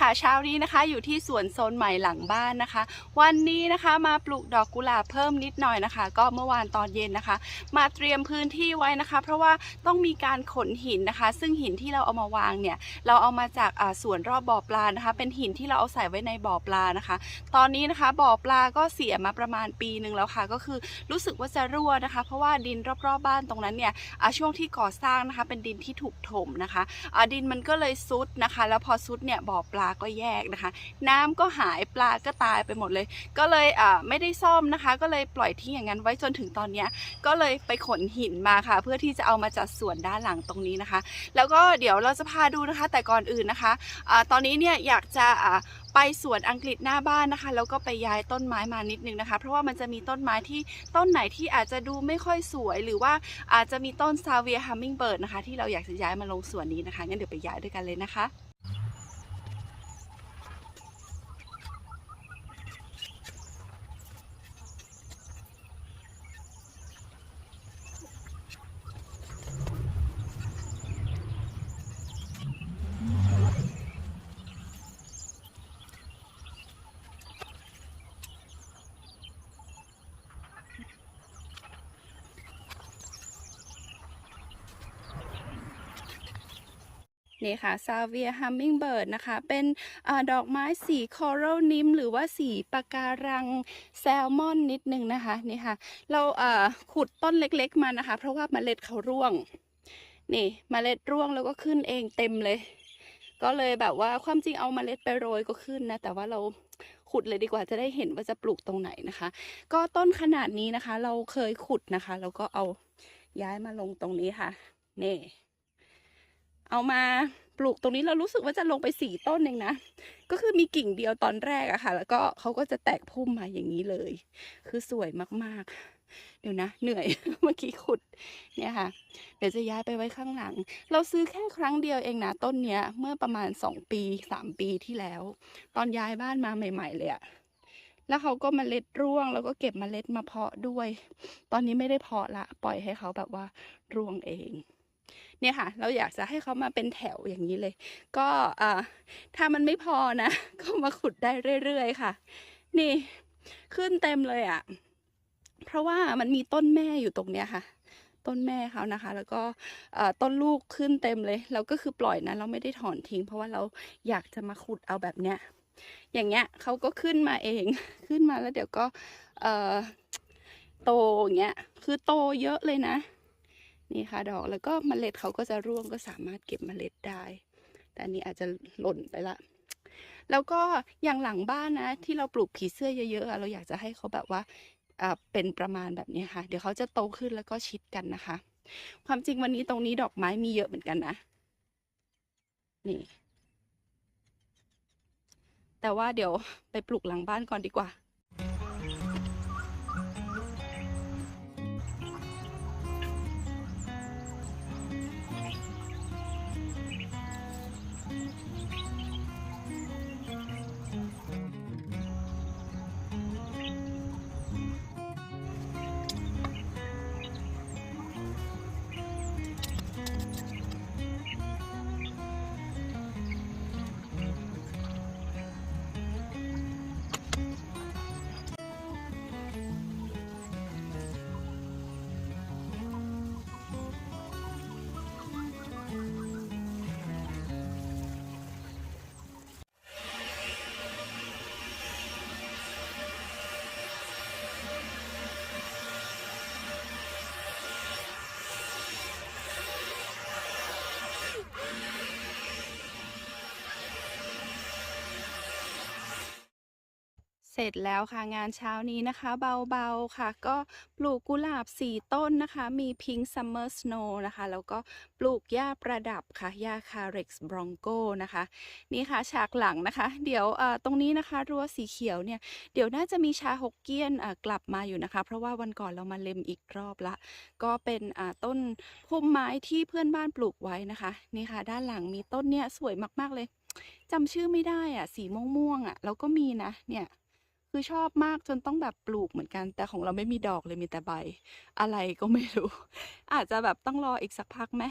ค่ะเช้านี้นะคะอยู่ที่สวนโซนใหม่หลังบ้านนะคะ วันนี้นะคะมาปลูกดอกกุหลาบเพิ่มนิดหน่อยนะคะ ก็เมื่อวานตอนเย็นนะคะ มาเตรียมพื้นที่ไว้นะคะ เพราะว่าต้องมีการขนหินนะคะ ซึ่งหินที่เราเอามาวางเนี่ยเราเอามาจากสวนรอบบ่อปลานะคะ เป็นหินที่เราเอาใส่ไว้ในบ่อปลานะคะ ตอนนี้นะคะบ่อปลาก็เสียมาประมาณปีหนึ่งแล้วค่ะ ก็คือรู้สึกว่าจะรั่วนะคะ เพราะว่าดินรอบๆบ้านตรงนั้นเนี่ยช่วงที่ก่อสร้างนะคะ เป็นดินที่ถูกถมนะคะดินมันก็เลยซุดนะคะ แล้วพอซุดเนี่ยบ่อปลาก็แยกนะคะ น้ำก็หายปลาก็ตายไปหมดเลย ก็เลยไม่ได้ซ่อมนะคะ ก็เลยปล่อยทิ้งอย่างนั้นไว้จนถึงตอนนี้ก็เลยไปขนหินมาค่ะ เพื่อที่จะเอามาจัดสวนด้านหลังตรงนี้นะคะ แล้วก็เดี๋ยวเราจะพาดูนะคะ แต่ก่อนอื่นนะคะอ่าตอนนี้เนี่ยอยากจะไปสวนอังกฤษหน้าบ้านนะคะ แล้วก็ไปย้ายต้นไม้มานิดนึงนะคะ เพราะว่ามันจะมีต้นไม้ที่ต้นไหนที่อาจจะดูไม่ค่อยสวย หรือว่าอาจจะมีต้นซาเวียฮัมมิงเบิร์ดนะคะ ที่เราอยากจะย้ายมาลงสวนนี้นะคะงั้นเดี๋ยวไปย้ายด้วยกันเลยนะคะ นี่ค่ะซาเวียฮัมมิงเบิร์ดนะคะ เป็นอดอกไม้สีคอรัลนิมหรือว่าสีปะการังแซลมอนนิดนึงนะคะนี่ค่ะ เราอ่าขุดต้นเล็กๆมานะคะ เพราะว่าเมล็ดเขาร่วง นี่เมล็ดร่วงแล้วก็ขึ้นเองเต็มเลย ก็เลยแบบว่าความจริงเอาเมล็ดไปโรยก็ขึ้นนะ แต่ว่าเราขุดเลยดีกว่าจะได้เห็นว่าจะปลูกตรงไหนนะคะ ก็ต้นขนาดนี้นะคะ เราเคยขุดนะคะ แล้วก็เอาย้ายมาลงตรงนี้ค่ะนี่ เอามาปลูกตรงนี้เรารู้สึกว่าจะลงไปสี่ต้นเองนะ ก็คือมีกิ่งเดียวตอนแรกอะค่ะ แล้วก็เขาก็จะแตกพุ่มมาอย่างนี้เลย คือสวยมากๆ เดี๋ยวนะ เหนื่อย เมื่อกี้ขุด เนี่ยค่ะ เดี๋ยวจะย้ายไปไว้ข้างหลัง เราซื้อแค่ครั้งเดียวเองนะต้นเนี้ย เมื่อประมาณสองปีสามปีที่แล้ว ตอนย้ายบ้านมาใหม่ ๆ เลยอะแล้วเขาก็มเมล็ดร่วง แล้วก็เก็บมเมล็ดมาเพาะด้วย ตอนนี้ไม่ได้เพาะละ ปล่อยให้เขาแบบว่าร่วงเอง เนี่ยค่ะ เราอยากจะให้เขามาเป็นแถวอย่างนี้เลย ก็ถ้ามันไม่พอนะ ก็มาขุดได้เรื่อยๆค่ะ นี่ขึ้นเต็มเลยอะ่ะ เพราะว่ามันมีต้นแม่อยู่ตรงเนี้ยค่ะ ต้นแม่เขานะคะ แล้วก็ต้นลูกขึ้นเต็มเลย เราก็คือปล่อยนะ เราไม่ได้ถอนทิ้ง เพราะว่าเราอยากจะมาขุดเอาแบบเนี้ย อย่างเงี้ยเขาก็ขึ้นมาเอง ขึ้นมาแล้วเดี๋ยวก็โตอย่างเงี้ย คือโตเยอะเลยนะ นี่ค่ะดอกแล้วก็เมล็ดเขาก็จะร่วงก็สามารถเก็บเมล็ดได้ แต่อันนี้อาจจะหล่นไปละ แล้วก็อย่างหลังบ้านนะ ที่เราปลูกผีเสื้อเยอะๆ เราอยากจะให้เขาแบบว่าเป็นประมาณแบบนี้ค่ะ เดี๋ยวเขาจะโตขึ้นแล้วก็ชิดกันนะคะ ความจริงวันนี้ตรงนี้ดอกไม้มีเยอะเหมือนกันนะ นี่ แต่ว่าเดี๋ยวไปปลูกหลังบ้านก่อนดีกว่า สร็จแล้วค่ะงานเช้านี้นะคะเบาๆค่ะ ก็ปลูกกุหลาบสี่ต้นนะคะ มีพิง k ์ซัมเมอร์สโนว์นะคะ แล้วก็ปลูกหญ้าประดับค่ะหญ้าคาเร็กซ์บรองโกนะคะ นี่ค่ะฉากหลังนะคะ เดี๋ยวเอ่อตรงนี้นะคะรั้วสีเขียวเนี่ย เดี๋ยวน่าจะมีชาฮกเกี้ยนอ่ากลับมาอยู่นะคะ เพราะว่าวันก่อนเรามาเล็มอีกรอบละ ก็เป็นอ่าต้นพุ่มไม้ที่เพื่อนบ้านปลูกไว้นะคะนี่ค่ะ ด้านหลังมีต้นเนี่ยสวยมากๆเลยจำชื่อไม่ได้อะสีม่วงๆอะแล้วก็มีนะเนี่ย คือชอบมากจนต้องแบบปลูกเหมือนกัน แต่ของเราไม่มีดอกเลยมีแต่ใบ อะไรก็ไม่รู้ อาจจะแบบต้องรออีกสักพักไหม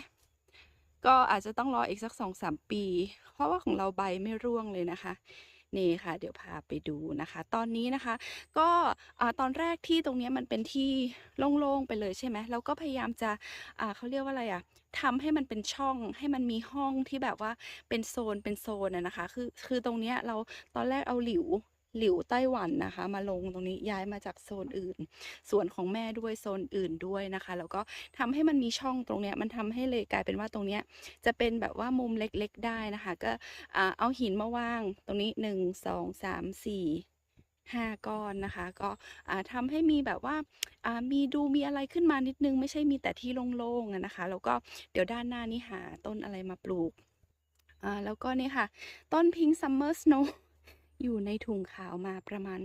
ก็อาจจะต้องรออีกสักสองสามปี เพราะว่าของเราใบไม่ร่วงเลยนะคะนี่ค่ะ เดี๋ยวพาไปดูนะคะ ตอนนี้นะคะ ก็ตอนแรกที่ตรงนี้มันเป็นที่โล่งๆไปเลยใช่ไหมเราก็พยายามจะอ่าเขาเรียกว่าอะไรอะทำให้มันเป็นช่องให้มันมีห้องที่แบบว่าเป็นโซนเป็นโซนอะนะคะ คือคือตรงเนี้ยเราตอนแรกเอาหลิว หลิวไต้หวันนะคะ มาลงตรงนี้ย้ายมาจากโซนอื่น ส่วนของแม่ด้วยโซนอื่นด้วยนะคะ แล้วก็ทำให้มันมีช่องตรงเนี้ยมันทำให้เลยกลายเป็นว่าตรงเนี้ยจะเป็นแบบว่ามุมเล็กๆได้นะคะ ก็เอาหินมาวางตรงนี้หนึ่งสองสามสี่ห้าก้อนนะคะ ก็อ่าทำให้มีแบบว่ามีดูมีอะไรขึ้นมานิดนึง ไม่ใช่มีแต่ที่โล่งๆนะคะ แล้วก็เดี๋ยวด้านหน้านี้หาต้นอะไรมาปลูกแล้วก็นี่ค่ะ ต้นพิงซัมเมอร์สโน อยู่ในถุงขาวมาประมาณ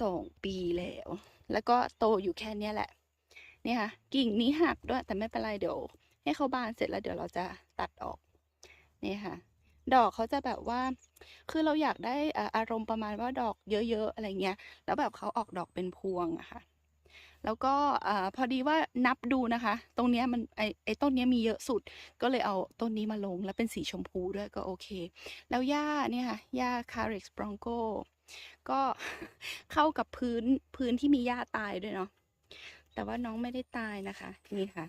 สองปีแล้ว แล้วก็โตอยู่แค่นี้แหละ เนี่ยค่ะกิ่งนี้หักด้วย แต่ไม่เป็นไรเดี๋ยว ให้เขาบานเสร็จแล้วเดี๋ยวเราจะตัดออก เนี่ยค่ะ ดอกเขาจะแบบว่า คือเราอยากได้อารมณ์ประมาณว่าดอกเยอะๆอะไรเงี้ย แล้วแบบเขาออกดอกเป็นพวงอะค่ะ แล้วก็พอดีว่านับดูนะคะ ตรงเนี้ยมันไอไอต้นเนี้ยมีเยอะสุด ก็เลยเอาต้นนี้มาลงแล้วเป็นสีชมพูด้วยก็โอเค แล้วหญ้าเนี่ยค่ะหญ้า Carex bronco ก็เข้ากับพื้นพื้นที่มีหญ้าตายด้วยเนาะแต่ว่าน้องไม่ได้ตายนะคะนี่ค่ะ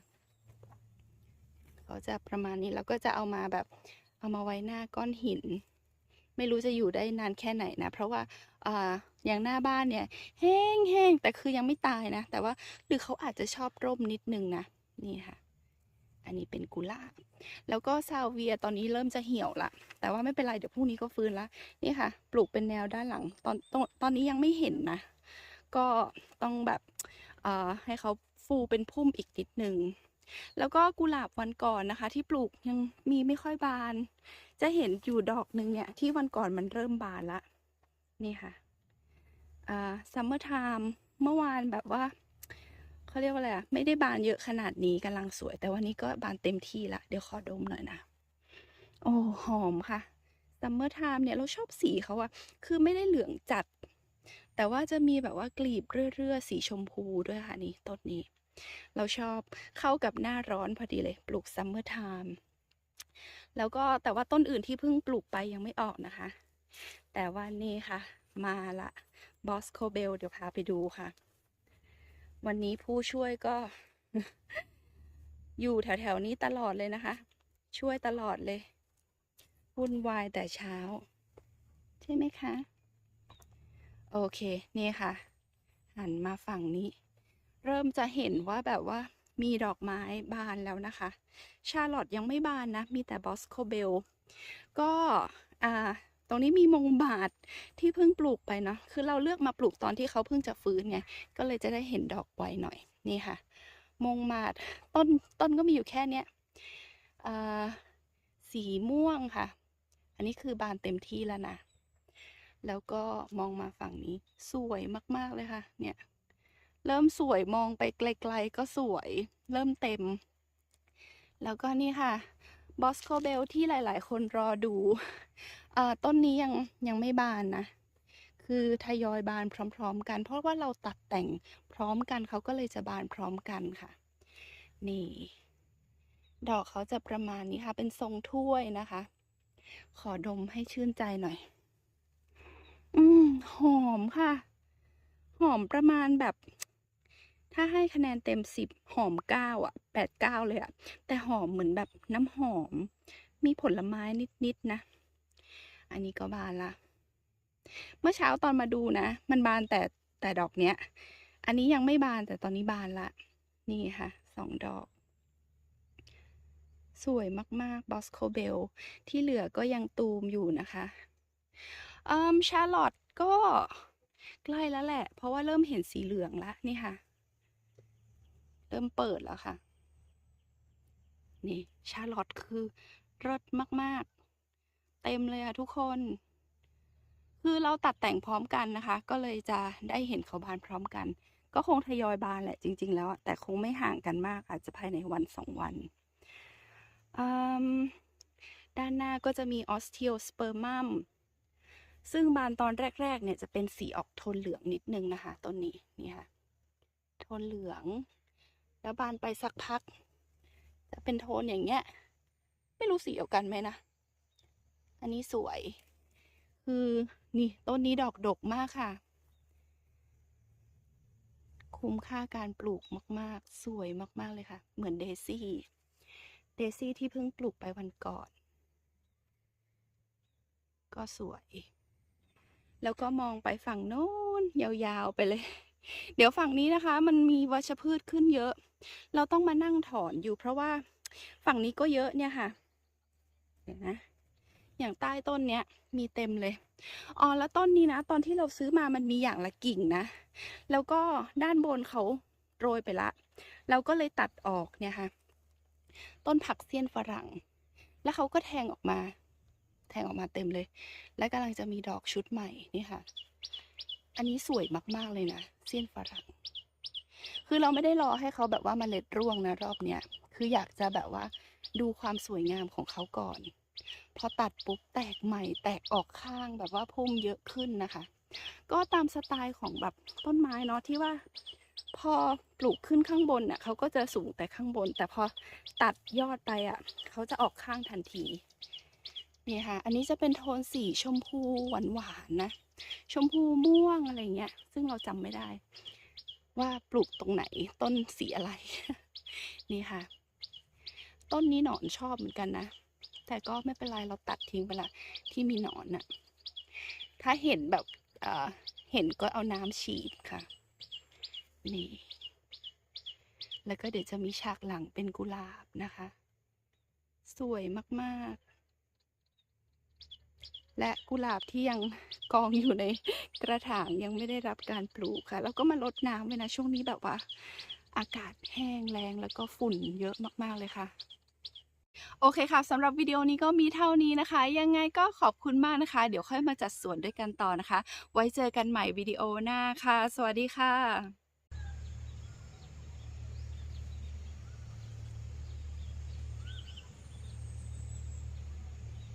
เขาจะประมาณนี้แล้วก็จะเอามาแบบเอามาไว้หน้าก้อนหิน ไม่รู้จะอยู่ได้นานแค่ไหนนะ เพราะว่า อย่างหน้าบ้านเนี่ย แห้งแห้งแต่คือยังไม่ตายนะ แต่ว่าหรือเขาอาจจะชอบร่มนิดนึงนะ นี่ค่ะ อันนี้เป็นกุหลาบ แล้วก็ซาเวียตอนนี้เริ่มจะเหี่ยวละ แต่ว่าไม่เป็นไร เดี๋ยวพรุ่งนี้ก็ฟื้นละ นี่ค่ะ ปลูกเป็นแนวด้านหลัง ตอนตอนตอนนี้ยังไม่เห็นนะ ก็ต้องแบบเอ่อให้เขาฟูเป็นพุ่มอีกนิดนึงแล้วก็กุหลาบวันก่อนนะคะ ที่ปลูกยังมีไม่ค่อยบาน จะเห็นอยู่ดอกหนึ่งเนี่ย ที่วันก่อนมันเริ่มบานละ นี่ค่ะ อ่าซัมเมอร์ไทม์เมื่อวานแบบว่าเขาเรียกว่าอะไรอะไม่ได้บานเยอะขนาดนี้กำลังสวย แต่วันนี้ก็บานเต็มที่ละ เดี๋ยวขอดมหน่อยนะ โอ้หอมค่ะซัมเมอร์ไทม์เนี่ยเราชอบสีเขาอะคือไม่ได้เหลืองจัด แต่ว่าจะมีแบบว่ากลีบเรื่อๆสีชมพูด้วยค่ะนี่ต้นนี้ เราชอบเข้ากับหน้าร้อนพอดีเลย ปลูกซัมเมอร์ไทม์แล้วก็แต่ว่าต้นอื่นที่เพิ่งปลูกไปยังไม่ออกนะคะ แต่ว่านี่ค่ะ มาละ บอสโคเบลเดี๋ยวพาไปดูค่ะ วันนี้ผู้ช่วยก็ อยู่แถวๆนี้ตลอดเลยนะคะ ช่วยตลอดเลยวุ่นวายแต่เช้า ใช่ไหมคะ โอเคนี่ค่ะ หันมาฝั่งนี้ เริ่มจะเห็นว่าแบบว่ามีดอกไม้บานแล้วนะคะ ชาลอตยังไม่บานนะ มีแต่บอสโคเบล ก็อ่า ตรงนี้มีมงบาทที่เพิ่งปลูกไปเนาะคือเราเลือกมาปลูกตอนที่เขาเพิ่งจะฟื้นไงก็เลยจะได้เห็นดอกไวหน่อยนี่ค่ะ มงมาดต้นต้นก็มีอยู่แค่เนี้ยสีม่วงค่ะ อันนี้คือบานเต็มที่แล้วนะแล้วก็มองมาฝั่งนี้สวยมาก ๆ เลยค่ะ เนี่ย เริ่มสวยมองไปไกล ๆ ก็สวย เริ่มเต็ม แล้วก็นี่ค่ะบอสโคเบลที่หลาย ๆ คนรอดู อ่อต้นนี้ยังยังไม่บานนะ คือทยอยบานพร้อม ๆ กัน เพราะว่าเราตัดแต่งพร้อมกันเขาก็เลยจะบานพร้อมกันค่ะ นี่ ดอกเขาจะประมาณนี้ค่ะ เป็นทรงถ้วยนะคะ ขอดมให้ชื่นใจหน่อย อืมหอมค่ะ หอมประมาณแบบ ถ้าให้คะแนนเต็มสิบหอมเก้าอะแปดเก้าเลยอะ แต่หอมเหมือนแบบน้ำหอม มีผลไม้นิดๆนะ อันนี้ก็บานละ เมื่อเช้าตอนมาดูนะ มันบานแต่แต่ดอกเนี้ย อันนี้ยังไม่บานแต่ตอนนี้บานละ นี่ค่ะสองดอก สวยมากๆบอสโคเบลที่เหลือก็ยังตูมอยู่นะคะอืมชาร์ลอตก็ใกล้แล้วแหละ เพราะว่าเริ่มเห็นสีเหลืองแล้วนี่ค่ะ เริ่มเปิดแล้วค่ะ นี่ ชาร์ลอตคือรสมาก ๆ เต็มเลยอะทุกคน คือเราตัดแต่งพร้อมกันนะคะ ก็เลยจะได้เห็นเขาบานพร้อมกัน ก็คงทยอยบานแหละจริง ๆ แล้ว แต่คงไม่ห่างกันมาก อาจจะภายในวันสองวันอืมด้านหน้าก็จะมีออสเทียสเปอร์มัมซึ่งบานตอนแรก ๆ เนี่ยจะเป็นสีออกโทนเหลืองนิดนึงนะคะต้นนี้นี่ค่ะ โทนเหลือง แล้วบานไปสักพัก จะเป็นโทนอย่างเงี้ย ไม่รู้สีเดียวกันไหมนะ อันนี้สวย คือนี่ต้นนี้ดอกดกมากค่ะ คุ้มค่าการปลูกมาก ๆ สวยมาก ๆ เลยค่ะ เหมือนเดซี่ เดซี่ที่เพิ่งปลูกไปวันก่อน ก็สวย แล้วก็มองไปฝั่งโน้นยาวๆไปเลยเดี๋ยวฝั่งนี้นะคะ มันมีวัชพืชขึ้นเยอะ เราต้องมานั่งถอนอยู่เพราะว่าฝั่งนี้ก็เยอะเนี่ยค่ะ เดี๋ยวนะ อย่างใต้ต้นเนี้ยมีเต็มเลย อ๋อแล้วต้นนี้นะ ตอนที่เราซื้อมามันมีอย่างละกิ่งนะ แล้วก็ด้านบนเขาโรยไปละ เราก็เลยตัดออกเนี่ยค่ะ ต้นผักเสี้ยนฝรั่ง แล้วเขาก็แทงออกมา แทงออกมาเต็มเลย และกำลังจะมีดอกชุดใหม่นี่ค่ะ อันนี้สวยมากๆเลยนะเสี้ยนฝรั่ง คือเราไม่ได้รอให้เขาแบบว่าเมล็ดร่วงนะรอบเนี้ย คืออยากจะแบบว่าดูความสวยงามของเขาก่อน พอตัดปุ๊บแตกใหม่ แตกออกข้างแบบว่าพุ่มเยอะขึ้นนะคะ ก็ตามสไตล์ของแบบต้นไม้เนาะที่ว่า พอปลูกขึ้นข้างบนน่ะเขาก็จะสูงแต่ข้างบน แต่พอตัดยอดไปอะเขาจะออกข้างทันทีนี่ค่ะ อันนี้จะเป็นโทนสีชมพูหวานๆนะ ชมพูม่วงอะไรเงี้ย ซึ่งเราจำไม่ได้ ว่าปลูกตรงไหนต้นสีอะไร นี่ค่ะ ต้นนี้หนอนชอบเหมือนกันนะ แต่ก็ไม่เป็นไรเราตัดทิ้งไปละที่มีหนอนน่ะ ถ้าเห็นแบบเห็นก็เอาน้ำฉีดค่ะ นี่ แล้วก็เดี๋ยวจะมีฉากหลังเป็นกุหลาบนะคะ สวยมากๆ และกุหลาบที่ยังกองอยู่ในกระถางยังไม่ได้รับการปลูกค่ะ แล้วก็มาลดน้ำไว้นะช่วงนี้แบบว่า อากาศแห้งแรงแล้วก็ฝุ่นเยอะมากๆเลยค่ะ โอเคค่ะสำหรับวิดีโอนี้ก็มีเท่านี้นะคะ ยังไงก็ขอบคุณมากนะคะ เดี๋ยวค่อยมาจัดสวนด้วยกันต่อนะคะ ไว้เจอกันใหม่วิดีโอหน้าค่ะ สวัสดีค่ะ